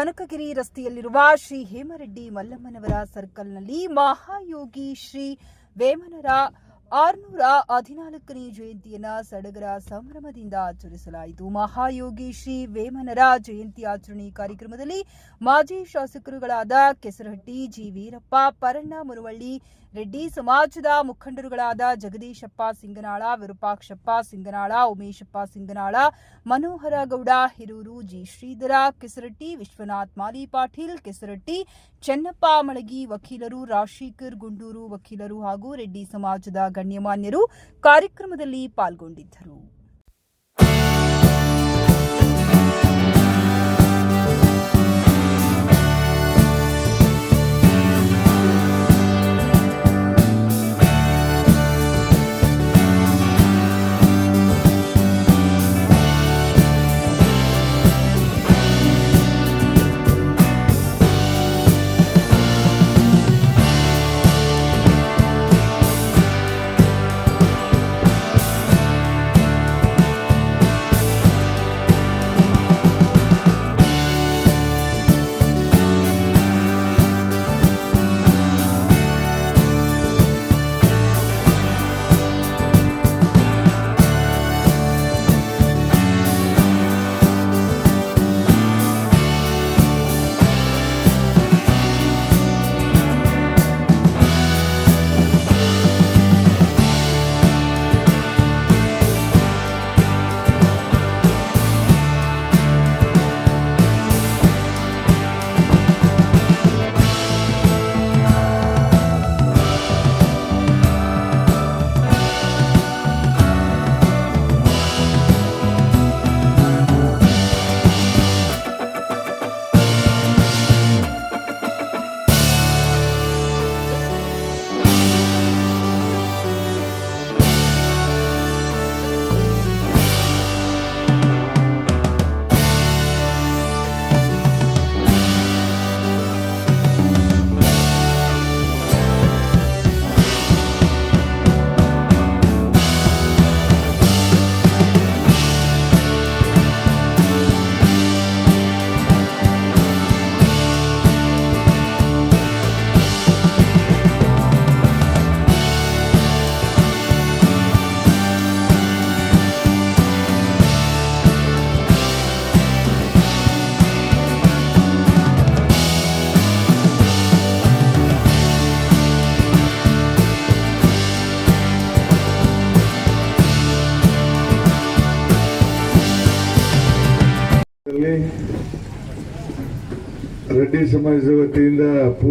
ಕನಕಗಿರಿ ರಸ್ತೆಯಲ್ಲಿರುವ ಶ್ರೀ ಹೇಮರೆಡ್ಡಿ ಮಲ್ಲಮ್ಮನವರ ಸರ್ಕಲ್ನಲ್ಲಿ ಮಹಾಯೋಗಿ ಶ್ರೀ ವೇಮನರ ಆರುನೂರ ಹದಿನಾಲ್ಕನೇ ಜಯಂತಿಯನ್ನು ಸಡಗರ ಸಂಭ್ರಮದಿಂದ ಆಚರಿಸಲಾಯಿತು. ಮಹಾಯೋಗಿ ಶ್ರೀ ವೇಮನರ ಜಯಂತಿ ಆಚರಣೆ ಕಾರ್ಯಕ್ರಮದಲ್ಲಿ ಮಾಜಿ ಶಾಸಕರುಗಳಾದ ಕೆಸರಹಟ್ಟಿ, ಜಿ. ವೀರಪ್ಪ, ಪರಣ್ಣ ಮುರುವಳ್ಳಿ, ರೆಡ್ಡಿ ಸಮಾಜದ ಮುಖಂಡರುಗಳಾದ ಜಗದೀಶಪ್ಪ ಸಿಂಗನಾಳ, ವಿರೂಪಾಕ್ಷಪ್ಪ ಸಿಂಗನಾಳ, ಉಮೇಶಪ್ಪ ಸಿಂಗನಾಳ, ಮನೋಹರ ಗೌಡ, ಹಿರೂರು ಜಿ. ಶ್ರೀಧರ, ಕೆಸರಟ್ಟಿ, ವಿಶ್ವನಾಥ್ ಮಾಲಿ ಪಾಟೀಲ್, ಕೆಸರಟ್ಟಿ, ಚೆನ್ನಪ್ಪ ಮಳಗಿ, ವಕೀಲರು ರಾಶೀಕರ್ ಗುಂಡೂರು, ವಕೀಲರು ಹಾಗೂ ರೆಡ್ಡಿ ಸಮಾಜದ ಗಣ್ಯಮಾನ್ಯರು ಕಾರ್ಯಕ್ರಮದಲ್ಲಿ ಪಾಲ್ಗೊಂಡಿದ್ದರು.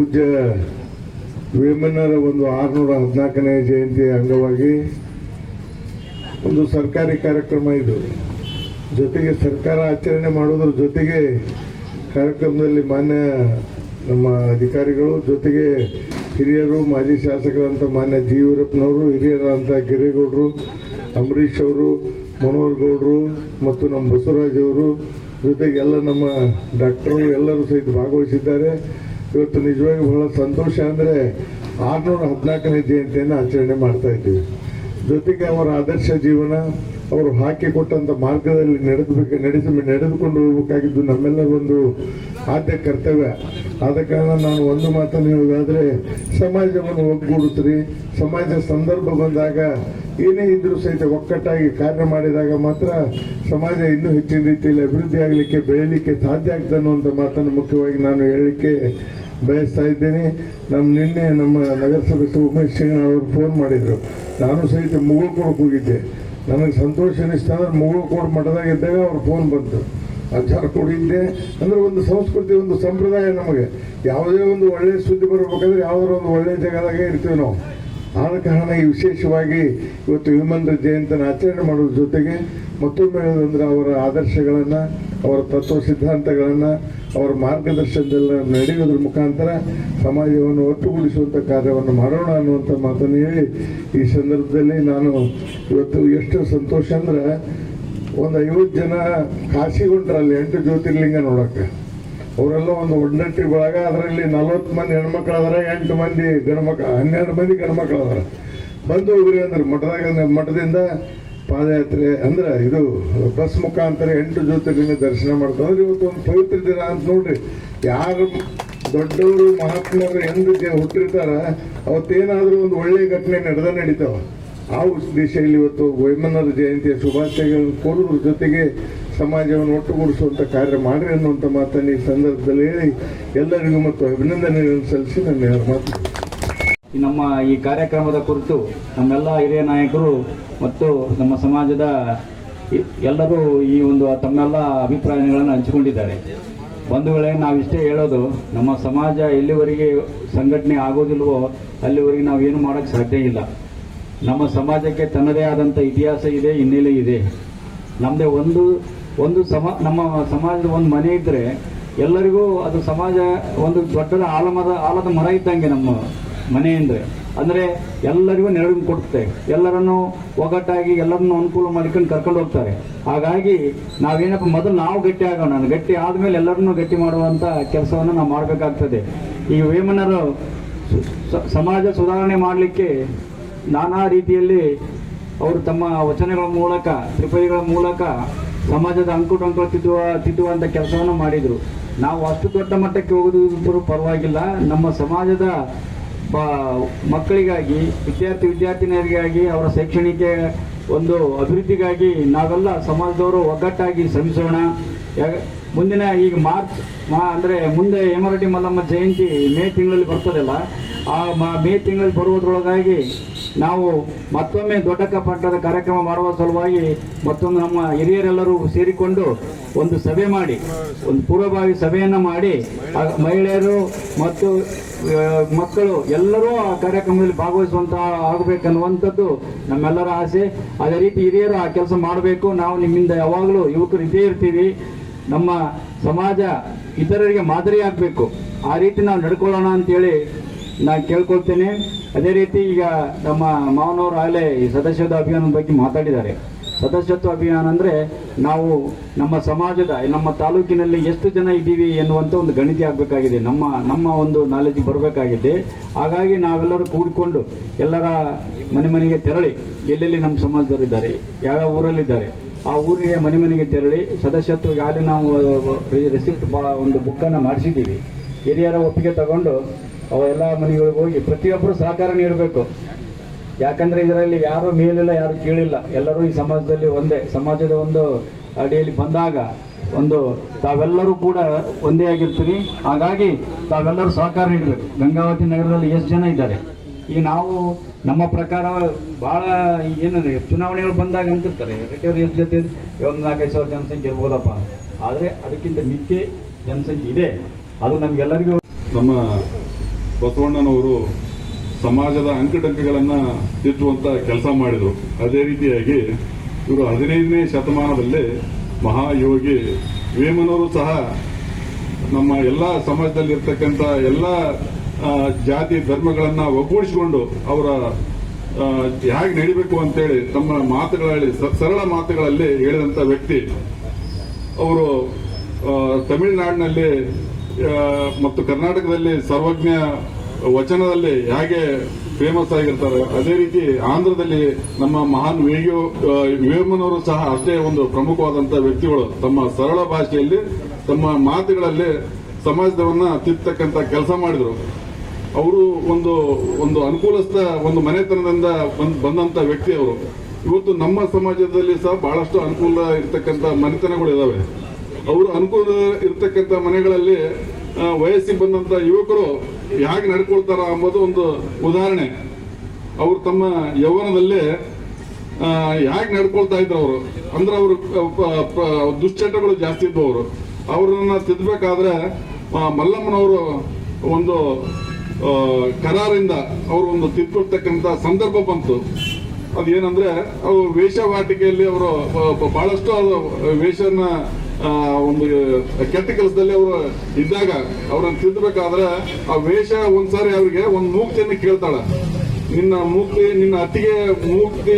ಪೂಜ್ಯ ವೇಮನ್ನರ ಒಂದು ಆರುನೂರ ಹದಿನಾಲ್ಕನೇ ಜಯಂತಿಯ ಅಂಗವಾಗಿ ಒಂದು ಸರ್ಕಾರಿ ಕಾರ್ಯಕ್ರಮ ಇದು. ಜೊತೆಗೆ ಸರ್ಕಾರ ಆಚರಣೆ ಮಾಡೋದ್ರ ಜೊತೆಗೆ ಕಾರ್ಯಕ್ರಮದಲ್ಲಿ ಮಾನ್ಯ ನಮ್ಮ ಅಧಿಕಾರಿಗಳು, ಜೊತೆಗೆ ಹಿರಿಯರು, ಮಾಜಿ ಶಾಸಕರಂತ ಮಾನ್ಯ ಜಿ ವೀರಪ್ಪನವರು ಹಿರಿಯರಂತ ಗಿರೇಗೌಡರು, ಅಂಬರೀಷ್ ಅವರು, ಮನೋಹರ್ ಗೌಡರು ಮತ್ತು ನಮ್ಮ ಬಸವರಾಜ್ ಅವರು, ಜೊತೆಗೆ ಎಲ್ಲ ನಮ್ಮ ಡಾಕ್ಟರ್ ಎಲ್ಲರೂ ಸಹಿತ ಭಾಗವಹಿಸಿದ್ದಾರೆ. ಇವತ್ತು ನಿಜವಾಗಿ ಬಹಳ ಸಂತೋಷ ಅಂದರೆ ಆರುನೂರ ಹದಿನಾಲ್ಕನೇ ಜಯಂತಿಯನ್ನು ಆಚರಣೆ ಮಾಡ್ತಾ ಇದ್ದೀವಿ. ಜೊತೆಗೆ ಅವರ ಆದರ್ಶ ಜೀವನ ಅವರು ಹಾಕಿಕೊಟ್ಟಂತ ಮಾರ್ಗದಲ್ಲಿ ನಡೆದಬೇಕು, ನಡೆಸಿ, ನಡೆದುಕೊಂಡು ಹೋಗಬೇಕಾಗಿದ್ದು ನಮ್ಮೆಲ್ಲರ ಒಂದು ಆದ್ಯ ಕರ್ತವ್ಯ. ಆದ ಕಾರಣ ನಾನು ಒಂದು ಮಾತನ್ನು ಹೇಳುವುದಾದ್ರೆ, ಸಮಾಜವನ್ನು ಒಗ್ಗೂಡಿಸ್ರಿ ಸಮಾಜ ಸಂದರ್ಭ ಬಂದಾಗ ಏನೇ ಇದ್ದರೂ ಸಹಿತ ಒಕ್ಕಟ್ಟಾಗಿ ಕಾರ್ಯ ಮಾಡಿದಾಗ ಮಾತ್ರ ಸಮಾಜ ಇನ್ನೂ ಹೆಚ್ಚಿನ ರೀತಿಯಲ್ಲಿ ಅಭಿವೃದ್ಧಿ ಆಗಲಿಕ್ಕೆ ಬೆಳೀಲಿಕ್ಕೆ ಸಾಧ್ಯ ಆಗ್ತದೆ ಅನ್ನುವಂಥ ಮಾತನ್ನು ಮುಖ್ಯವಾಗಿ ನಾನು ಹೇಳಲಿಕ್ಕೆ ಬಯಸ್ತಾ ಇದ್ದೇನೆ. ನಮ್ಮ ನಿನ್ನೆ ನಮ್ಮ ನಗರಸಭೆ ಉಮೇಶ್ ಸಿಂಗ್ ಅವರು ಫೋನ್ ಮಾಡಿದರು. ನಾನು ಸಹಿತ ಮುಗುಳ್ಕೊಳಕ್ಕೆ ಹೋಗಿದ್ದೆ. ನನಗೆ ಸಂತೋಷ ಅನಿಸ್ತು ಅಂದ್ರೆ ಮುಗುಳ್ಕೋಡ್ ಮಠದಾಗ ಇದ್ದಾಗ ಅವ್ರ ಫೋನ್ ಬಂತು. ಅಚಾರ ಕೊಡಿದ್ದೆ ಅಂದ್ರೆ ಒಂದು ಸಂಸ್ಕೃತಿ, ಒಂದು ಸಂಪ್ರದಾಯ ನಮಗೆ. ಯಾವುದೇ ಒಂದು ಒಳ್ಳೆಯ ಸುದ್ದಿ ಬರಬೇಕಂದ್ರೆ ಯಾವ್ದಾರ ಒಂದು ಒಳ್ಳೆಯ ಜಾಗದಾಗೆ ಇರ್ತೀವಿ ನಾವು. ಆದ ಕಾರಣ ಈ ವಿಶೇಷವಾಗಿ ಇವತ್ತು ಹನುಮಂತ ಜಯಂತಿನ ಆಚರಣೆ ಮಾಡೋದ್ರ ಜೊತೆಗೆ ಮತ್ತೊಮ್ಮೆ ಹೇಳೋದಂದ್ರೆ ಅವರ ಆದರ್ಶಗಳನ್ನು, ಅವರ ತತ್ವ ಸಿದ್ಧಾಂತಗಳನ್ನು, ಅವರ ಮಾರ್ಗದರ್ಶನದೆಲ್ಲ ನಡೆಯೋದ್ರ ಮುಖಾಂತರ ಸಮಾಜವನ್ನು ಒಟ್ಟುಗೂಡಿಸುವಂಥ ಕಾರ್ಯವನ್ನು ಮಾಡೋಣ ಅನ್ನುವಂಥ ಮಾತನ್ನು ಹೇಳಿ ಈ ಸಂದರ್ಭದಲ್ಲಿ ನಾನು ಇವತ್ತು ಎಷ್ಟು ಸಂತೋಷ ಅಂದ್ರೆ ಒಂದು ಐವತ್ತು ಜನ ಕಾಶಿಗೊಂಡ್ರಲ್ಲಿ, ಎಂಟು ಜ್ಯೋತಿರ್ಲಿಂಗ ನೋಡಕ್ಕೆ. ಅವರೆಲ್ಲ ಒಂದು ಒಡ್ಡಟ್ಟಿ ಒಳಗ ಅದರಲ್ಲಿ ನಲವತ್ತು ಮಂದಿ ಹೆಣ್ಮಕ್ಳು ಎಂಟು ಮಂದಿ ಗಂಡ್ಮಕ್ಳು, ಹನ್ನೆರಡು ಮಂದಿ ಗಂಡ್ಮಕ್ಳು ಅದಾರ ಬಂದು ಹೋಗ್ರಿ ಅಂದ್ರೆ, ಮಠದಾಗ, ಮಠದಿಂದ ಪಾದಯಾತ್ರೆ ಅಂದ್ರೆ ಇದು ಬಸ್ ಮುಖಾಂತರ ಎಂಟು ಜ್ಯೋತಿರ್ಲಿಂಗ ದರ್ಶನ ಮಾಡ್ತಾರೆ. ಇವತ್ತು ಒಂದು ಪವಿತ್ರ ದಿನ ಅಂತ ನೋಡ್ರಿ. ಯಾರು ದೊಡ್ಡವರು, ಮಹಾತ್ಮರು ಜ- ಹುಟ್ಟಿರ್ತಾರ, ಅವತ್ತೇನಾದ್ರೂ ಒಂದು ಒಳ್ಳೆಯ ಘಟನೆ ನಡೆದ ನಡೀತಾವ. ಆ ದಿಶೆಯಲ್ಲಿ ಇವತ್ತು ವೈಮನರ ಜಯಂತಿಯ ಶುಭಾಶಯಗಳನ್ನು ಕೊಡುವ ಜೊತೆಗೆ ಸಮಾಜವನ್ನು ಒಟ್ಟುಗೂಡಿಸುವಂತ ಕಾರ್ಯ ಮಾಡ್ರಿ ಅನ್ನುವಂಥ ಮಾತನ್ನು ಈ ಸಂದರ್ಭದಲ್ಲಿ ಹೇಳಿ ಎಲ್ಲರಿಗೂ ಮತ್ತು ಅಭಿನಂದನೆಗಳನ್ನು ಸಲ್ಲಿಸಿ ನನ್ನ ಮಾತು. ನಮ್ಮ ಈ ಕಾರ್ಯಕ್ರಮದ ಕುರಿತು ನಮ್ಮೆಲ್ಲ ಹಿರಿಯ ನಾಯಕರು ಮತ್ತು ನಮ್ಮ ಸಮಾಜದ ಎಲ್ಲರೂ ಈ ಒಂದು ತಮ್ಮೆಲ್ಲ ಅಭಿಪ್ರಾಯಗಳನ್ನು ಹಂಚಿಕೊಂಡಿದ್ದಾರೆ. ಬಂಧುಗಳೇ ನಾವಿಷ್ಟೇ ಹೇಳೋದು, ನಮ್ಮ ಸಮಾಜ ಎಲ್ಲಿವರೆಗೆ ಸಂಘಟನೆ ಆಗೋದಿಲ್ವೋ ಅಲ್ಲಿವರೆಗೆ ನಾವು ಏನು ಮಾಡೋಕ್ಕೆ ಸಾಧ್ಯ ಇಲ್ಲ. ನಮ್ಮ ಸಮಾಜಕ್ಕೆ ತನ್ನದೇ ಆದಂಥ ಇತಿಹಾಸ ಇದೆ, ಹಿನ್ನೆಲೆ ಇದೆ. ನಮ್ಮದೇ ಒಂದು ಒಂದು ಸಮ, ನಮ್ಮ ಸಮಾಜದ ಒಂದು ಮನೆ ಇದ್ದರೆ ಎಲ್ಲರಿಗೂ ಅದು ಸಮಾಜ ಒಂದು ದೊಡ್ಡದ ಆಲಮದ, ಆಲದ ಮರ ಇದ್ದಂಗೆ ನಮ್ಮ ಮನೆ ಅಂದರೆ. ಅಂದರೆ ಎಲ್ಲರಿಗೂ ನೆರವು ಕೊಡುತ್ತೆ. ಎಲ್ಲರನ್ನು ಒಗ್ಗಟ್ಟಾಗಿ ಎಲ್ಲರನ್ನು ಅನುಕೂಲ ಮಾಡ್ಕೊಂಡು ಕರ್ಕೊಂಡು ಹೋಗ್ತಾರೆ. ಹಾಗಾಗಿ ನಾವೇನಪ್ಪ, ಮೊದಲು ನಾವು ಗಟ್ಟಿ ಆಗೋಣ. ಗಟ್ಟಿ ಆದಮೇಲೆ ಎಲ್ಲರನ್ನೂ ಗಟ್ಟಿ ಮಾಡುವಂಥ ಕೆಲಸವನ್ನು ನಾವು ಮಾಡಬೇಕಾಗ್ತದೆ. ಈ ವೇಮನರು ಸಮಾಜ ಸುಧಾರಣೆ ಮಾಡಲಿಕ್ಕೆ ನಾನಾ ರೀತಿಯಲ್ಲಿ ಅವರು ತಮ್ಮ ವಚನಗಳ ಮೂಲಕ, ತ್ರಿಪದಿಗಳ ಮೂಲಕ ಸಮಾಜದ ಅಂಕುಟೊಂಕು ತಿದ್ದುವ ತಿದ್ದುವಂಥ ಕೆಲಸವನ್ನು ಮಾಡಿದರು. ನಾವು ಅಷ್ಟು ದೊಡ್ಡ ಮಟ್ಟಕ್ಕೆ ಹೋಗೋದು ಪರವಾಗಿಲ್ಲ. ನಮ್ಮ ಸಮಾಜದ ಬ ಮಕ್ಕಳಿಗಾಗಿ, ವಿದ್ಯಾರ್ಥಿ ವಿದ್ಯಾರ್ಥಿನಿಯರಿಗಾಗಿ, ಅವರ ಶೈಕ್ಷಣಿಕ ಒಂದು ಅಭಿವೃದ್ಧಿಗಾಗಿ ನಾವೆಲ್ಲ ಸಮಾಜದವರು ಒಗ್ಗಟ್ಟಾಗಿ ಶ್ರಮಿಸೋಣ. ಮುಂದಿನ ಈಗ ಮಾರ್ಚ್, ಮಾ, ಅಂದರೆ ಮುಂದೆ ಹೇಮರಡ್ಡಿ ಮಲ್ಲಮ್ಮ ಜಯಂತಿ ಮೇ ತಿಂಗಳಲ್ಲಿ ಬರ್ತದಲ್ಲ, ಆ ಮೇ ತಿಂಗಳಲ್ಲಿ ಬರುವುದರೊಳಗಾಗಿ ನಾವು ಮತ್ತೊಮ್ಮೆ ದೊಡ್ಡಕ್ಕ ಪಟ್ಟದ ಕಾರ್ಯಕ್ರಮ ಮಾಡುವ ಸಲುವಾಗಿ ಮತ್ತೊಂದು ನಮ್ಮ ಹಿರಿಯರೆಲ್ಲರೂ ಸೇರಿಕೊಂಡು ಒಂದು ಸಭೆ ಮಾಡಿ, ಒಂದು ಪೂರ್ವಭಾವಿ ಸಭೆಯನ್ನು ಮಾಡಿ ಮಹಿಳೆಯರು ಮತ್ತು ಮಕ್ಕಳು ಎಲ್ಲರೂ ಆ ಕಾರ್ಯಕ್ರಮದಲ್ಲಿ ಭಾಗವಹಿಸುವಂತ ಆಗಬೇಕನ್ನುವಂಥದ್ದು ನಮ್ಮೆಲ್ಲರ ಆಸೆ. ಅದೇ ರೀತಿ ಹಿರಿಯರು ಆ ಕೆಲಸ ಮಾಡಬೇಕು. ನಾವು ನಿಮ್ಮಿಂದ ಯಾವಾಗಲೂ ಯುವಕರು ಇದ್ದೇ ಇರ್ತೀವಿ. ನಮ್ಮ ಸಮಾಜ ಇತರರಿಗೆ ಮಾದರಿ ಆಗಬೇಕು ಆ ರೀತಿ ನಾವು ನಡ್ಕೊಳ್ಳೋಣ ಅಂತೇಳಿ ನಾನು ಕೇಳ್ಕೊಳ್ತೇನೆ. ಅದೇ ರೀತಿ ಈಗ ನಮ್ಮ ಮಾವನವರು ಆಗಲೇ ಈ ಸದಸ್ಯತ್ವ ಅಭಿಯಾನದ ಬಗ್ಗೆ ಮಾತಾಡಿದ್ದಾರೆ. ಸದಸ್ಯತ್ವ ಅಭಿಯಾನ ಅಂದರೆ ನಾವು ನಮ್ಮ ಸಮಾಜದ, ನಮ್ಮ ತಾಲೂಕಿನಲ್ಲಿ ಎಷ್ಟು ಜನ ಇದ್ದೀವಿ ಎನ್ನುವಂಥ ಒಂದು ಗಣಿತಿ ಆಗಬೇಕಾಗಿದೆ. ನಮ್ಮ ನಮ್ಮ ಒಂದು ನಾಲೆಜ್ ಬರಬೇಕಾಗಿದೆ. ಹಾಗಾಗಿ ನಾವೆಲ್ಲರೂ ಕೂಡಿಕೊಂಡು ಎಲ್ಲರ ಮನೆ ಮನೆಗೆ ತೆರಳಿ, ಎಲ್ಲೆಲ್ಲಿ ನಮ್ಮ ಸಮಾಜದವರಿದ್ದಾರೆ, ಯಾವ ಊರಲ್ಲಿದ್ದಾರೆ, ಆ ಊರಿಗೆ ಮನೆ ಮನೆಗೆ ತೆರಳಿ ಸದಸ್ಯತ್ವ ಯಾರು ನಾವು ರೆಸಿಪ್ಟ್ ಒಂದು ಬುಕ್ಕನ್ನು ಮಾಡಿಸಿದ್ದೀವಿ. ಹಿರಿಯರ ಒಪ್ಪಿಗೆ ತಗೊಂಡು ಅವೆಲ್ಲ ಮನೆಗಳಿಗೆ ಹೋಗಿ ಪ್ರತಿಯೊಬ್ಬರು ಸಹಕಾರ ನೀಡಬೇಕು. ಯಾಕಂದ್ರೆ ಇದರಲ್ಲಿ ಯಾರು ಮೇಲಿಲ್ಲ, ಯಾರು ಕೀಳಿಲ್ಲ. ಎಲ್ಲರೂ ಈ ಸಮಾಜದಲ್ಲಿ ಒಂದೇ. ಸಮಾಜದ ಒಂದು ಅಡಿಯಲ್ಲಿ ಬಂದಾಗ ಒಂದು ತಾವೆಲ್ಲರೂ ಕೂಡ ಒಂದೇ ಆಗಿರ್ತೀರಿ. ಹಾಗಾಗಿ ತಾವೆಲ್ಲರೂ ಸಹಕಾರ ನೀಡಬೇಕು. ಗಂಗಾವತಿ ನಗರದಲ್ಲಿ ಎಷ್ಟು ಜನ ಇದ್ದಾರೆ? ಈಗ ನಾವು ನಮ್ಮ ಪ್ರಕಾರ ಬಹಳ ಏನು ಚುನಾವಣೆಗಳು ಬಂದಾಗ ಅಂತಿರ್ತಾರೆ. ರಿಟೈರ್ ಎಷ್ಟು ಜೊತೆ ಒಂದು ನಾಲ್ಕೈದು ಸಾವಿರ ಜನಸಂಖ್ಯೆ ಇರ್ಬೋದಪ್ಪ. ಆದರೆ ಅದಕ್ಕಿಂತ ಮಿಕ್ಕಿ ಜನಸಂಖ್ಯೆ ಇದೆ. ಅದು ನಮಗೆಲ್ಲರಿಗೂ ನಮ್ಮ ಬಸವಣ್ಣನವರು ಸಮಾಜದ ಅಂಕಟಂಕಗಳನ್ನು ತಿದ್ದುವಂತ ಕೆಲಸ ಮಾಡಿದರು. ಅದೇ ರೀತಿಯಾಗಿ ಇವರು ಹದಿನೈದನೇ ಶತಮಾನದಲ್ಲಿ ಮಹಾಯೋಗಿ ವೇಮನವರು ಸಹ ನಮ್ಮ ಎಲ್ಲ ಸಮಾಜದಲ್ಲಿ ಇರ್ತಕ್ಕಂಥ ಎಲ್ಲ ಜಾತಿ ಧರ್ಮಗಳನ್ನು ಒಗ್ಗೂಡಿಸಿಕೊಂಡು ಅವರ ಹೇಗೆ ನಡಿಬೇಕು ಅಂತೇಳಿ ತಮ್ಮ ಮಾತುಗಳಲ್ಲಿ ಸರಳ ಮಾತುಗಳಲ್ಲಿ ಹೇಳಿದಂತ ವ್ಯಕ್ತಿ. ಅವರು ತಮಿಳುನಾಡಿನಲ್ಲಿ ಮತ್ತು ಕರ್ನಾಟಕದಲ್ಲಿ ಸರ್ವಜ್ಞ ವಚನದಲ್ಲಿ ಹೇಗೆ ಫೇಮಸ್ ಆಗಿರ್ತಾರೆ ಅದೇ ರೀತಿ ಆಂಧ್ರದಲ್ಲಿ ನಮ್ಮ ಮಹಾನ್ ಆ, ವೇಮನವರು ಸಹ ಅಷ್ಟೇ ಒಂದು ಪ್ರಮುಖವಾದಂತಹ ವ್ಯಕ್ತಿಗಳು. ತಮ್ಮ ಸರಳ ಭಾಷೆಯಲ್ಲಿ ತಮ್ಮ ಮಾತುಗಳಲ್ಲಿ ಸಮಾಜದವನ್ನ ತಿರ್ತಕ್ಕಂತ ಕೆಲಸ ಮಾಡಿದ್ರು. ಅವರು ಒಂದು ಒಂದು ಅನುಕೂಲಸ್ಥ ಒಂದು ಮನೆತನದಿಂದ ಬಂದ್- ಬಂದಂತ ವ್ಯಕ್ತಿ ಅವರು. ಇವತ್ತು ನಮ್ಮ ಸಮಾಜದಲ್ಲಿ ಸಹ ಬಹಳಷ್ಟು ಅನುಕೂಲ ಇರತಕ್ಕಂತ ಮನೆತನಗಳು ಇದಾವೆ ಅವರು ಅನುಕೂಲ ಇರ್ತಕ್ಕಂಥ ಮನೆಗಳಲ್ಲಿ ವಯಸ್ಸಿಗೆ ಬಂದಂತ ಯುವಕರು ಹೇಗೆ ನಡ್ಕೊಳ್ತಾರ ಅನ್ನೋದು ಒಂದು ಉದಾಹರಣೆ. ಅವರು ತಮ್ಮ ಯೌವನದಲ್ಲಿ ಹೇಗೆ ನಡ್ಕೊಳ್ತಾ ಇದ್ರು ಅವರು? ಅಂದ್ರೆ ಅವರು ದುಶ್ಚಟಗಳು ಜಾಸ್ತಿ ಇದ್ದವು ಅವರು. ಅವರನ್ನ ತಿದ್ದಬೇಕಾದ್ರೆ ಮಲ್ಲಮ್ಮನವರು ಒಂದು ಕರಾರಿಂದ ಅವರು ಒಂದು ತಿದ್ಕೊಳ್ತಕ್ಕಂಥ ಸಂದರ್ಭ ಬಂತು. ಅದೇನಂದ್ರೆ ಅವು ವೇಷವಾಟಿಕೆಯಲ್ಲಿ ಅವರು ಬಹಳಷ್ಟು ವೇಷನ ಒಂದು ಕೆಟ್ಟ ಕೆಲಸದಲ್ಲಿ ಅವರು ಇದ್ದಾಗ ಅವ್ರನ್ನ ತಿದ್ದಬೇಕಾದ್ರೆ ಆ ವೇಷ ಒಂದ್ಸಾರಿ ಅವ್ರಿಗೆ ಒಂದು ಮೂಕ್ತಿಯನ್ನು ಕೇಳ್ತಾಳ. ನಿನ್ನ ಮೂಕ್ತಿ, ನಿನ್ನ ಅತ್ತಿಗೆ ಮೂಕ್ತಿ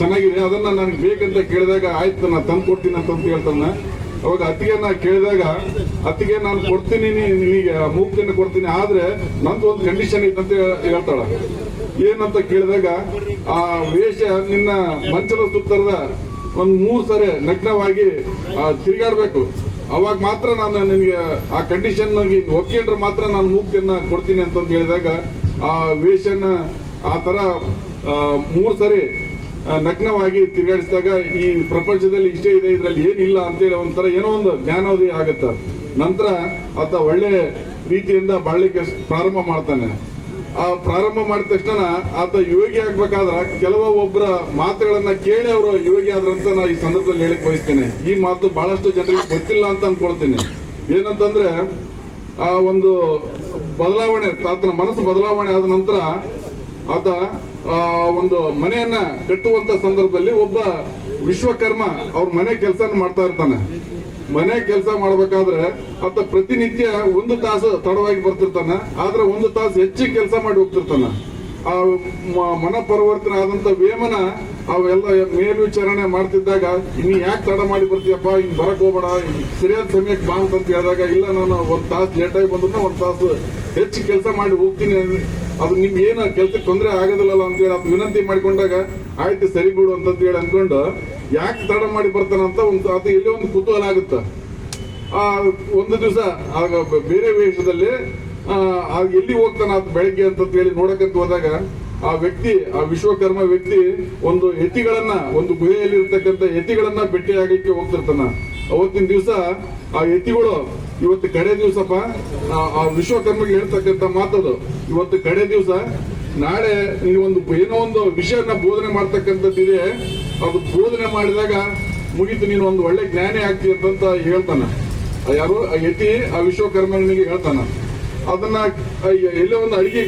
ಚೆನ್ನಾಗಿದೆ, ಅದನ್ನ ನನಗೆ ಬೇಕಂತ ಕೇಳಿದಾಗ ಆಯ್ತು ನಾನು ತಂದು ಕೊಡ್ತೀನಿ ಅಂತ ಹೇಳ್ತಾನೆ. ಅವಾಗ ಅತ್ತಿಗೆನ ಕೇಳಿದಾಗ, ಅತ್ತಿಗೆ ನಾನು ಕೊಡ್ತೀನಿ ನಿನಗೆ ಮೂಕ್ತಿಯನ್ನು ಕೊಡ್ತೀನಿ, ಆದ್ರೆ ನಂದು ಒಂದು ಕಂಡೀಷನ್ ಇತ್ತಂತ ಹೇಳ್ತಾಳ. ಏನಂತ ಕೇಳಿದಾಗ, ಆ ವೇಷ ನಿನ್ನ ಮಂಚದ ಸುತ್ತರದ ಒಂದ್ ಮೂರ್ ಸರಿ ನಗ್ನವಾಗಿ ತಿರುಗಾಡಬೇಕು. ಅವಾಗ ಮಾತ್ರ ನಾನು ನಿಮಗೆ ಆ ಕಂಡೀಷನ್ ಒಪ್ಕೊಂಡ್ರೆ ಮಾತ್ರ ನಾನು ಮುಕ್ತಿಯನ್ನ ಕೊಡ್ತೀನಿ ಅಂತಂದು ಹೇಳಿದಾಗ, ಆ ವೇಷನ್ನ ಆ ತರ ಮೂರು ಸರಿ ನಗ್ನವಾಗಿ ತಿರುಗಾಡಿಸಿದಾಗ ಈ ಪ್ರಪಂಚದಲ್ಲಿ ಇಷ್ಟೇ ಇದೆ, ಇದ್ರಲ್ಲಿ ಏನಿಲ್ಲ ಅಂತೇಳಿ ಒಂಥರ ಏನೋ ಒಂದು ಜ್ಞಾನೋದಯ ಆಗುತ್ತೆ. ನಂತರ ಆತ ಒಳ್ಳೆ ರೀತಿಯಿಂದ ಬಾಳ್ಲಿಕ್ಕೆ ಪ್ರಾರಂಭ ಮಾಡ್ತಾನೆ. ಪ್ರಾರಂಭ ಮಾಡಿದ ತಕ್ಷಣ ಆತ ಯೋಗಿ ಆಗ್ಬೇಕಾದ್ರ ಕೆಲವ ಒಬ್ಬರ ಮಾತುಗಳನ್ನ ಕೇಳಿ ಅವರು ಯೋಗಿ ಆದ್ರಂತ ನಾ ಈ ಸಂದರ್ಭದಲ್ಲಿ ಹೇಳಕ್ ಬಯಸ್ತೇನೆ ಈ ಮಾತು ಬಹಳಷ್ಟು ಜನರಿಗೆ ಗೊತ್ತಿಲ್ಲ ಅಂತ ಅನ್ಕೊಳ್ತೀನಿ. ಏನಂತಂದ್ರೆ, ಆ ಒಂದು ಬದಲಾವಣೆ, ಆತನ ಮನಸ್ಸು ಬದಲಾವಣೆ ಆದ ನಂತರ ಆತ ಒಂದು ಮನೆಯನ್ನ ಕಟ್ಟುವಂತ ಸಂದರ್ಭದಲ್ಲಿ ಒಬ್ಬ ವಿಶ್ವಕರ್ಮ ಅವ್ರ ಮನೆ ಕೆಲಸ ಮಾಡ್ತಾ ಇರ್ತಾನೆ. ಮನೆ ಕೆಲಸ ಮಾಡ್ಬೇಕಾದ್ರೆ ಆತ ಪ್ರತಿನಿತ್ಯ ಒಂದು ತಾಸು ತಡವಾಗಿ ಬರ್ತಿರ್ತಾನ, ಆದ್ರೆ ಒಂದು ತಾಸು ಹೆಚ್ಚಿಗೆ ಕೆಲಸ ಮಾಡಿ ಹೋಗ್ತಿರ್ತಾನ. ಆ ಮನ ಪರಿವರ್ತನೆ ಆದಂತ ವೇಮನ ಅವೆಲ್ಲ ಮೇಲ್ವಿಚಾರಣೆ ಮಾಡ್ತಿದ್ದಾಗ, ನೀ ಯಾಕೆ ತಡ ಮಾಡಿ ಬರ್ತೀಯಪ್ಪ? ಹಿಂಗ್ ಬರಕ್ ಹೋಗ್ಬೇಡ. ಹಿಂಗ್ ಸರಿಯಾದ ಸಮಯಕ್ಕೆ ಬಾ ಅಂತ ಹೇಳಿದಾಗ, ಇಲ್ಲ ನಾನು ಒಂದ್ ತಾಸು ಲೇಟ್ ಆಗಿ ಬಂದ್ರೆ ಒಂದ್ ತಾಸು ಹೆಚ್ಚು ಕೆಲಸ ಮಾಡಿ ಹೋಗ್ತೀನಿ ಅಂದ್- ಅದು ನಿಮ್ ಏನು ಕೆಲ್ಸಕ್ಕೆ ತೊಂದರೆ ಆಗೋದಿಲ್ಲಲ್ಲ ಅಂತ ಹೇಳಿ ಅದು ವಿನಂತಿ ಮಾಡ್ಕೊಂಡಾಗ, ಆಯ್ತು ಸರಿ ಬಿಡು ಅಂತ ಹೇಳಿ ಅನ್ಕೊಂಡು ಯಾಕೆ ತಡ ಮಾಡಿ ಬರ್ತಾನಂತ ಒಂದು ಅದು ಎಲ್ಲೋ ಒಂದು ಕುತೂಹಲ ಆಗುತ್ತೆ. ಆ ಒಂದು ದಿವಸ ಆಗ ಬೇರೆ ವೇಷದಲ್ಲಿ ಆ, ಎಲ್ಲಿ ಹೋಗ್ತಾನ ಅದು ಬೆಳಗ್ಗೆ ಅಂತ ಹೇಳಿ ನೋಡಕಂತ ಹೋದಾಗ ಆ ವ್ಯಕ್ತಿ ಆ ವಿಶ್ವಕರ್ಮ ವ್ಯಕ್ತಿ ಒಂದು ಎತಿಗಳನ್ನ ಒಂದು ಗುಹೆಯಲ್ಲಿ ಇರ್ತಕ್ಕಂಥ ಎತಿಗಳನ್ನ ಭೇಟಿ ಹೋಗ್ತಿರ್ತಾನ. ಅವತ್ತಿನ ದಿವಸ ಆ ಎತಿಗಳು ಇವತ್ತು ಕಡೆ ದಿವಸಪ್ಪ ಆ- ವಿಶ್ವಕರ್ಮಗೆ ಹೇಳ್ತಕ್ಕಂಥ ಮಾತದು. ಇವತ್ತು ಕಡೆ ದಿವಸ ನಾಳೆ ಈ ಒಂದು ಏನೋ ಒಂದು ವಿಷಯನ ಬೋಧನೆ ಮಾಡ್ತಕ್ಕಂಥದ್ದಿದೆ ಅದು ಬೋಧನೆ ಮಾಡಿದಾಗ ಮುಗಿತು, ನೀನು ಒಂದು ಒಳ್ಳೆ ಜ್ಞಾನಿ ಆಗ್ತಿ ಅಂತ ಹೇಳ್ತಾನ. ಯಾರು ಯತಿ, ಆ ವಿಶ್ವಕರ್ಮನಿಗೆ ಹೇಳ್ತಾನ. ಅದನ್ನ ಎಲ್ಲೋ ಒಂದು ಅಡಿಗೆ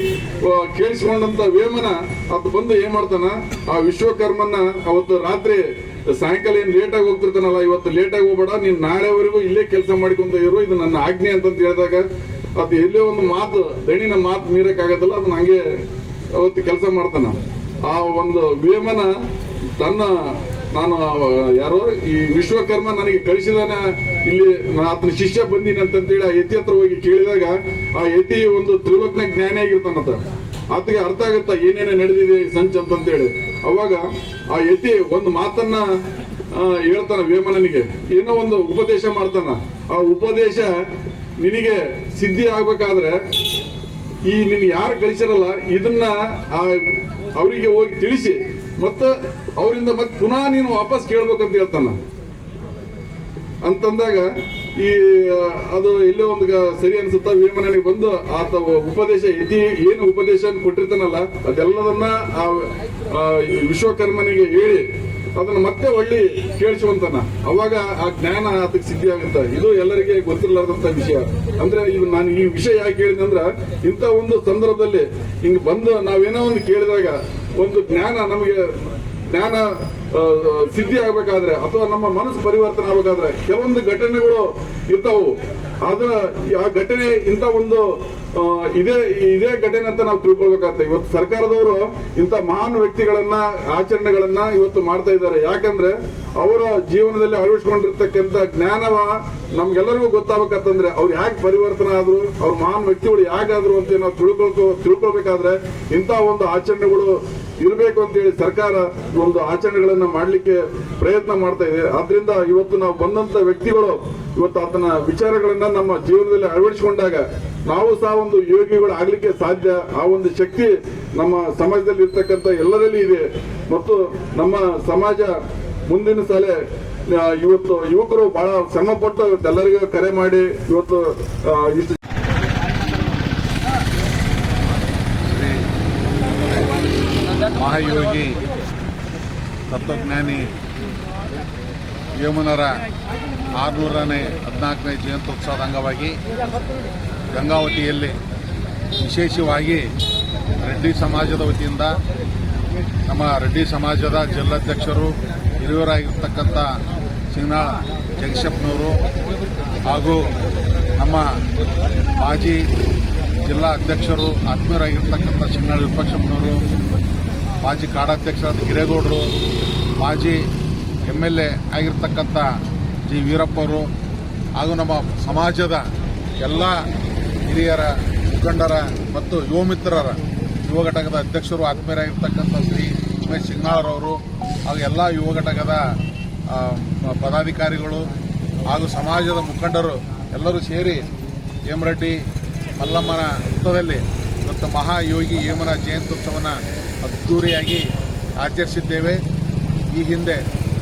ಕೇಳಿಸ್ಕೊಂಡಂತ ವೇಮನ ಅದು ಬಂದು ಏನ್ ಮಾಡ್ತಾನ, ಆ ವಿಶ್ವಕರ್ಮನ ಅವತ್ತು ರಾತ್ರಿ ಸಾಯಂಕಾಲ ಏನ್ ಲೇಟ್ ಆಗಿ ಹೋಗ್ತಿರ್ತಾನಲ್ಲ, ಇವತ್ತು ಲೇಟ್ ಆಗಿ ಹೋಗ್ಬೇಡ, ನೀನ್ ನಾಳೆವರೆಗೂ ಇಲ್ಲೇ ಕೆಲಸ ಮಾಡ್ಕೊಂತ ಇರು, ಇದು ನನ್ನ ಆಜ್ಞೆ ಅಂತ ಹೇಳಿದಾಗ ಅದು ಎಲ್ಲೇ ಒಂದು ಮಾತು, ದಣಿನ ಮಾತು ಮೀರಕ್ಕಾಗತ್ತಲ್ಲ, ಅದನ್ನ ಹಂಗೆ ಅವತ್ತು ಕೆಲಸ ಮಾಡ್ತಾನ. ಆ ಒಂದು ವೇಮನ ತನ್ನ ನಾನು ಯಾರೋ ಈ ವಿಶ್ವಕರ್ಮ ನನಗೆ ಕಳಿಸಿದಾನ, ಇಲ್ಲಿ ಆತನ ಶಿಷ್ಯ ಬಂದೀನಿ ಅಂತಂತೇಳಿ ಆ ಯತಿ ಹತ್ರ ಹೋಗಿ ಕೇಳಿದಾಗ ಆ ಯತಿ ಒಂದು ತ್ರಿಲೋಕನ ಜ್ಞಾನ ಆಗಿರ್ತಾನಂತ ಆತಗೆ ಅರ್ಥ ಆಗುತ್ತಾ ಏನೇನೆ ನಡೆದಿದೆ ಸಂಚ ಅಂತಂತೇಳಿ. ಅವಾಗ ಆ ಯತಿ ಒಂದು ಮಾತನ್ನ ಹೇಳ್ತಾನ ವೇಮನನಿಗೆ ಏನೋ ಒಂದು ಉಪದೇಶ ಮಾಡ್ತಾನ. ಆ ಉಪದೇಶ ನಿನಗೆ ಸಿದ್ಧಿ ಆಗ್ಬೇಕಾದ್ರೆ ಈ ನಿನ್ ಯಾರು ಕಳಿಸಿರಲ್ಲ ಇದನ್ನ ಅವರಿಗೆ ಹೋಗಿ ತಿಳಿಸಿ. ಮತ್ತ ಅವರಿಂದ ಮತ್ತೆ ಪುನಃ ನೀನು ವಾಪಸ್ ಕೇಳ್ಬೇಕಂತ ಹೇಳ್ತಾನ. ಅಂತಂದಾಗ ಈ ಅದು ಎಲ್ಲೋ ಒಂದು ಸರಿ ಅನ್ಸುತ್ತ ವೇಮನಿಗೆ ಬಂದು ಆತ ಉಪದೇಶ ಇತಿ ಏನು ಉಪದೇಶ ಕೊಟ್ಟಿರ್ತಾನಲ್ಲ ಅದೆಲ್ಲದನ್ನ ಆ, ವಿಶ್ವಕರ್ಮನಿಗೆ ಹೇಳಿ ಅದನ್ನ ಮತ್ತೆ ಒಳ್ಳಿ ಕೇಳಿಸುವಂತನ. ಅವಾಗ ಆ ಜ್ಞಾನ ಅದಕ್ಕೆ ಸಿದ್ಧಿ ಆಗುತ್ತೆ ಇದು ಎಲ್ಲರಿಗೆ ಗೊತ್ತಿರಲಾರ್ದಂತ ವಿಷಯ. ಅಂದ್ರೆ ಇದು ನಾನು ಈ ವಿಷಯ ಯಾಕೆ ಹೇಳಿದೆ ಅಂದ್ರ, ಇಂಥ ಒಂದು ಸಂದರ್ಭದಲ್ಲಿ ಹಿಂಗ್ ಬಂದು ನಾವೇನೋ ಒಂದು ಕೇಳಿದಾಗ, ಒಂದು ಜ್ಞಾನ ನಮಗೆ ಜ್ಞಾನ ಸಿದ್ಧಿ ಆಗ್ಬೇಕಾದ್ರೆ ಅಥವಾ ನಮ್ಮ ಮನಸ್ಸು ಪರಿವರ್ತನೆ ಆಗ್ಬೇಕಾದ್ರೆ ಕೆಲವೊಂದು ಘಟನೆಗಳು ಇರ್ತಾವು. ಅದ ಆ ಘಟನೆ ಇಂಥ ಒಂದು ಇದೇ ಇದೇ ಘಟನೆ ಅಂತ ನಾವು ತಿಳ್ಕೊಳ್ಬೇಕಾಗ್ತದೆ. ಇವತ್ತು ಸರ್ಕಾರದವರು ಇಂಥ ಮಹಾನ್ ವ್ಯಕ್ತಿಗಳನ್ನ, ಆಚರಣೆಗಳನ್ನ ಇವತ್ತು ಮಾಡ್ತಾ ಇದ್ದಾರೆ. ಯಾಕಂದ್ರೆ ಅವರ ಜೀವನದಲ್ಲಿ ಅಳವಡಿಸ್ಕೊಂಡಿರ್ತಕ್ಕಂಥ ಜ್ಞಾನವ ನಮ್ಗೆಲ್ಲರಿಗೂ ಗೊತ್ತಾಗಬೇಕಂತಂದ್ರೆ ಅವ್ರು ಯಾಕೆ ಪರಿವರ್ತನೆ ಆದ್ರು, ಅವ್ರ ಮಹಾನ್ ವ್ಯಕ್ತಿಗಳು ಯಾಕಾದ್ರು ಅಂತ ನಾವು ತಿಳ್ಕೊಳ್ಕೊ, ತಿಳ್ಕೊಳ್ಬೇಕಾದ್ರೆ ಇಂಥ ಒಂದು ಆಚರಣೆಗಳು ಇರಬೇಕು ಅಂತ ಹೇಳಿ ಸರ್ಕಾರ ಒಂದು ಆಚರಣೆಗಳನ್ನ ಮಾಡಲಿಕ್ಕೆ ಪ್ರಯತ್ನ ಮಾಡ್ತಾ ಇದೆ. ಆದ್ರಿಂದ ಇವತ್ತು ನಾವು ಬಂದಂತ ವ್ಯಕ್ತಿಗಳು ಇವತ್ತು ಆತನ ವಿಚಾರಗಳನ್ನ ನಮ್ಮ ಜೀವನದಲ್ಲಿ ಅಳವಡಿಸಿಕೊಂಡಾಗ ನಾವು ಸಹ ಒಂದು ಯೋಗಿಗಳು ಆಗ್ಲಿಕ್ಕೆ ಸಾಧ್ಯ. ಆ ಒಂದು ಶಕ್ತಿ ನಮ್ಮ ಸಮಾಜದಲ್ಲಿ ಇರ್ತಕ್ಕಂಥ ಎಲ್ಲರಲ್ಲಿ ಇದೆ. ಮತ್ತು ನಮ್ಮ ಸಮಾಜ ಮುಂದಿನ ಸಾಲೆ ಇವತ್ತು ಯುವಕರು ಬಹಳ ಶ್ರಮ ಪಟ್ಟು ಎಲ್ಲರಿಗೂ ಕರೆ ಮಾಡಿ ಇವತ್ತು ಇಷ್ಟು ಮಹಾಯೋಗಿ ತತ್ವಜ್ಞಾನಿ ಯಮುನರ ಆರುನೂರನೇ ಹದಿನಾಲ್ಕನೇ ಜಯಂತ್ಯುತ್ಸವದ ಅಂಗವಾಗಿ ಗಂಗಾವತಿಯಲ್ಲಿ ವಿಶೇಷವಾಗಿ ರೆಡ್ಡಿ ಸಮಾಜದ ವತಿಯಿಂದ ನಮ್ಮ ರೆಡ್ಡಿ ಸಮಾಜದ ಜಿಲ್ಲಾಧ್ಯಕ್ಷರು, ಹಿರಿಯರಾಗಿರ್ತಕ್ಕಂಥ ಸಿಂಗ್ನಾಳ್ ಜಗಶಪ್ಪನವರು ಹಾಗೂ ನಮ್ಮ ಮಾಜಿ ಜಿಲ್ಲಾ ಅಧ್ಯಕ್ಷರು, ಆತ್ಮೀಯರಾಗಿರ್ತಕ್ಕಂಥ ಸಿಂಗ್ನಾಳ್ ವಿಪಕ್ಷಪ್ಪನವರು ಮಾಜಿ ಕಾಡಾಧ್ಯಕ್ಷರಾದ ಹಿರೇಗೌಡರು, ಮಾಜಿ ಎಂ ಎಲ್ ಎ ಆಗಿರ್ತಕ್ಕಂಥ ಜಿ ವೀರಪ್ಪ ಅವರು ಹಾಗೂ ನಮ್ಮ ಸಮಾಜದ ಎಲ್ಲ ಹಿರಿಯರ, ಮುಖಂಡರ ಮತ್ತು ಯುವ ಮಿತ್ರರ ಯುವ ಘಟಕದ ಅಧ್ಯಕ್ಷರು ಆತ್ಮೀಯರಾಗಿರ್ತಕ್ಕಂಥ ಶ್ರೀ ಉಮೇಶ್ ಸಿಂಗಾಳರವರು ಹಾಗೂ ಎಲ್ಲ ಯುವ ಘಟಕದ ಪದಾಧಿಕಾರಿಗಳು ಹಾಗೂ ಸಮಾಜದ ಮುಖಂಡರು ಎಲ್ಲರೂ ಸೇರಿ ಹೇಮರೆಡ್ಡಿ, ಮಲ್ಲಮ್ಮನ ವೃತ್ತದಲ್ಲಿ ಇವತ್ತು ಮಹಾಯೋಗಿ ಹೇಮನ ಜಯಂತ್ಯುತ್ಸವನ ಅದ್ದೂರಿಯಾಗಿ ಆಚರಿಸಿದ್ದೇವೆ. ಈ ಹಿಂದೆ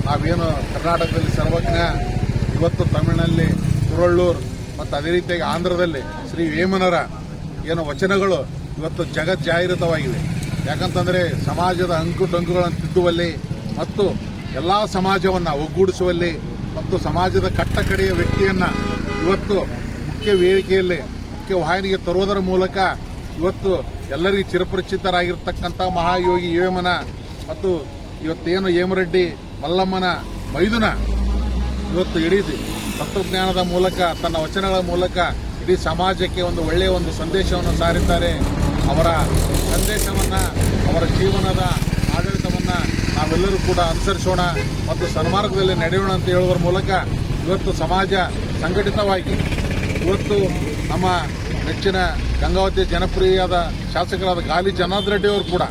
ನಾವೇನು ಕರ್ನಾಟಕದಲ್ಲಿ ಸರ್ವಜ್ಞ, ಇವತ್ತು ತಮಿಳಿನಲ್ಲಿ ಕುರಳ್ಳೂರ್ ಮತ್ತು ಅದೇ ರೀತಿಯಾಗಿ ಆಂಧ್ರದಲ್ಲಿ ಶ್ರೀ ವೇಮನರ ಏನು ವಚನಗಳು ಇವತ್ತು ಜಗಜ್ಜಾಹಿರತವಾಗಿವೆ ಯಾಕಂತಂದರೆ ಸಮಾಜದ ಅಂಕು ಡೊಂಕುಗಳನ್ನು ತಿದ್ದುವಲ್ಲಿ ಮತ್ತು ಎಲ್ಲ ಸಮಾಜವನ್ನು ಒಗ್ಗೂಡಿಸುವಲ್ಲಿ ಮತ್ತು ಸಮಾಜದ ಕಟ್ಟಕಡೆಯ ವ್ಯಕ್ತಿಯನ್ನು ಇವತ್ತು ಮುಖ್ಯ ವೇದಿಕೆಯಲ್ಲಿ, ಮುಖ್ಯ ವಾಹಿನಿಗೆ ತರುವುದರ ಮೂಲಕ ಇವತ್ತು ಎಲ್ಲರಿಗೂ ಚಿರಪರಿಚಿತರಾಗಿರ್ತಕ್ಕಂಥ ಮಹಾಯೋಗಿ ಯೇಮನ ಮತ್ತು ಇವತ್ತೇನು ಹೇಮರೆಡ್ಡಿ, ಮಲ್ಲಮ್ಮನ, ಮೈದುನ. ಇವತ್ತು ಇಡೀ ತತ್ವಜ್ಞಾನದ ಮೂಲಕ, ತನ್ನ ವಚನಗಳ ಮೂಲಕ ಇಡೀ ಸಮಾಜಕ್ಕೆ ಒಂದು ಒಳ್ಳೆಯ ಒಂದು ಸಂದೇಶವನ್ನು ಸಾರಿದ್ದಾರೆ. ಅವರ ಸಂದೇಶವನ್ನು, ಅವರ ಜೀವನದ ಆಡಳಿತವನ್ನು ನಾವೆಲ್ಲರೂ ಕೂಡ ಅನುಸರಿಸೋಣ ಮತ್ತು ಸನ್ಮಾರ್ಗದಲ್ಲಿ ನಡೆಯೋಣ ಅಂತ ಹೇಳುವ ಮೂಲಕ ಇವತ್ತು ಸಮಾಜ ಸಂಘಟಿತವಾಗಿ, ಇವತ್ತು ನಮ್ಮ ನೆಚ್ಚಿನ ಗಂಗಾವತಿ ಜನಪ್ರಿಯಾದ ಶಾಸಕರಾದ ಗಾಲಿ ಜನಾರ್ದನ್ ರೆಡ್ಡಿ ಅವರು ಕೂಡ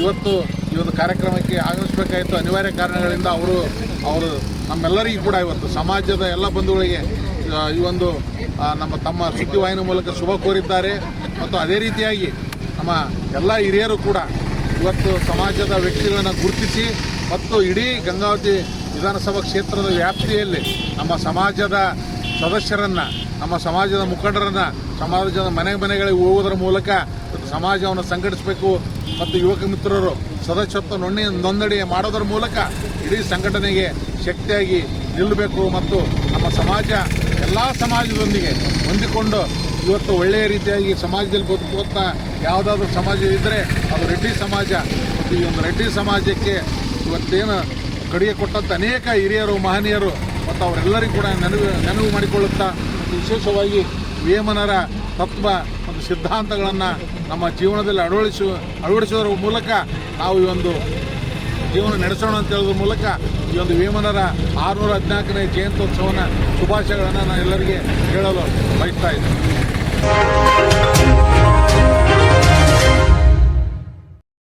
ಇವತ್ತು ಈ ಒಂದು ಕಾರ್ಯಕ್ರಮಕ್ಕೆ ಆಗಮಿಸಬೇಕಾಯಿತು ಅನಿವಾರ್ಯ ಕಾರಣಗಳಿಂದ ಅವರು ಅವರು ನಮ್ಮೆಲ್ಲರಿಗೂ ಕೂಡ ಇವತ್ತು ಸಮಾಜದ ಎಲ್ಲ ಬಂಧುಗಳಿಗೆ ಈ ಒಂದು ನಮ್ಮ ತಮ್ಮ ಸುದ್ದಿವಾಹಿನಿ ಮೂಲಕ ಶುಭ ಕೋರಿದ್ದಾರೆ. ಮತ್ತು ಅದೇ ರೀತಿಯಾಗಿ ನಮ್ಮ ಎಲ್ಲ ಹಿರಿಯರು ಕೂಡ ಇವತ್ತು ಸಮಾಜದ ವ್ಯಕ್ತಿಗಳನ್ನು ಗುರುತಿಸಿ ಮತ್ತು ಇಡೀ ಗಂಗಾವತಿ ವಿಧಾನಸಭಾ ಕ್ಷೇತ್ರದ ವ್ಯಾಪ್ತಿಯಲ್ಲಿ ನಮ್ಮ ಸಮಾಜದ ಸದಸ್ಯರನ್ನ ನಮ್ಮ ಸಮಾಜದ ಮುಖಂಡರನ್ನ ಸಮಾಜದ ಮನೆ ಮನೆಗಳಿಗೆ ಹೋಗುವುದರ ಮೂಲಕ ಸಮಾಜವನ್ನು ಸಂಘಟಿಸಬೇಕು. ಮತ್ತು ಯುವಕ ಮಿತ್ರರು ಸದಸ್ಯತ್ವ ನೋಂದಣಿ ನೋಂದಣಿ ಮಾಡೋದರ ಮೂಲಕ ಇಡೀ ಸಂಘಟನೆಗೆ ಶಕ್ತಿಯಾಗಿ ನಿಲ್ಲಬೇಕು ಮತ್ತು ನಮ್ಮ ಸಮಾಜ ಎಲ್ಲ ಸಮಾಜದೊಂದಿಗೆ ಹೊಂದಿಕೊಂಡು ಇವತ್ತು ಒಳ್ಳೆಯ ರೀತಿಯಾಗಿ ಸಮಾಜದಲ್ಲಿ ಬದುಕುವಂತ ಯಾವುದಾದ್ರೂ ಸಮಾಜ ಇದ್ದರೆ ಅದು ರೆಡ್ಡಿ ಸಮಾಜ. ಮತ್ತು ಈ ಒಂದು ರೆಡ್ಡಿ ಸಮಾಜಕ್ಕೆ ಇವತ್ತೇನು ಕಡಿಗೆ ಕೊಟ್ಟಂತ ಅನೇಕ ಹಿರಿಯರು, ಮಹನೀಯರು ಮತ್ತು ಅವರೆಲ್ಲರಿಗೂ ಕೂಡ ನೆನವು ನೆನವು ಮಾಡಿಕೊಳ್ಳುತ್ತಾ ವಿಶೇಷವಾಗಿ ವೇಮನರ ತತ್ವ ಮತ್ತು ಸಿದ್ಧಾಂತಗಳನ್ನು ನಮ್ಮ ಜೀವನದಲ್ಲಿ ಅಳವಡಿಸುವ ಅಳವಡಿಸುವುದರ ಮೂಲಕ ನಾವು ಈ ಒಂದು ಜೀವನ ನಡೆಸೋಣ ಅಂತ ಹೇಳೋದ್ರ ಮೂಲಕ ಈ ಒಂದು ವೇಮನರ ಆರುನೂರ ಹದಿನಾಲ್ಕನೇ ಜಯಂತ್ಯೋತ್ಸವನ ಶುಭಾಶಯಗಳನ್ನು ನಾನು ಎಲ್ಲರಿಗೆ ಹೇಳಲು ಬಯಸ್ತಾ ಇದ್ದೀನಿ